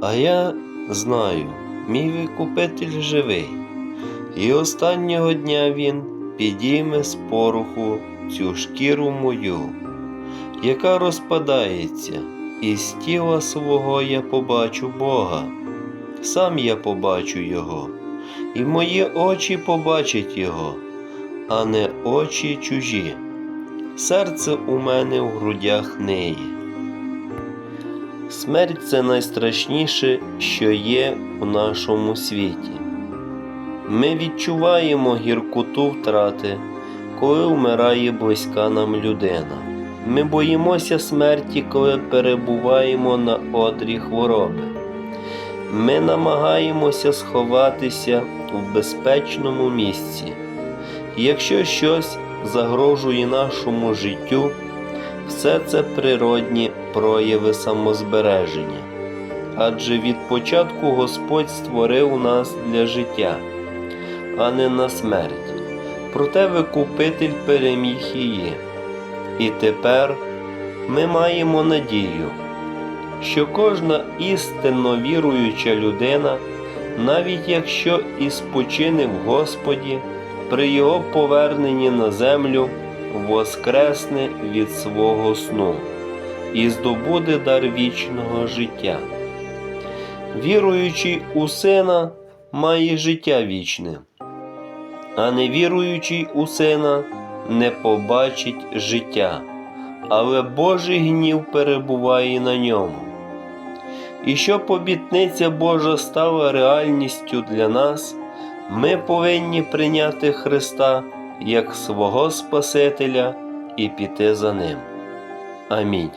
А я знаю, мій викупитель живий, і останнього дня він підійме з пороху цю шкіру мою, яка розпадається, і з тіла свого я побачу Бога. Сам я побачу Його, і мої очі побачать Його, а не очі чужі. Серце у мене в грудях неї. Смерть це найстрашніше, що є у нашому світі. Ми відчуваємо гіркоту втрати, коли вмирає близька нам людина. Ми боїмося смерті, коли перебуваємо на одрі хвороби. Ми намагаємося сховатися в безпечному місці. Якщо щось загрожує нашому життю, все це природні прояви самозбереження. Адже від початку Господь створив нас для життя, а не на смерть. Проте Викупитель переміг її. І тепер ми маємо надію, що кожна істинно віруюча людина, навіть якщо і спочине в Господі, при Його поверненні на землю воскресне від свого сну і здобуде дар вічного життя. Віруючий у Сина має життя вічне, а невіруючий у Сина не побачить життя, але Божий гнів перебуває на ньому. І щоб обітниця Божа стала реальністю для нас, ми повинні прийняти Христа як свого Спасителя і піти за Ним. Амінь.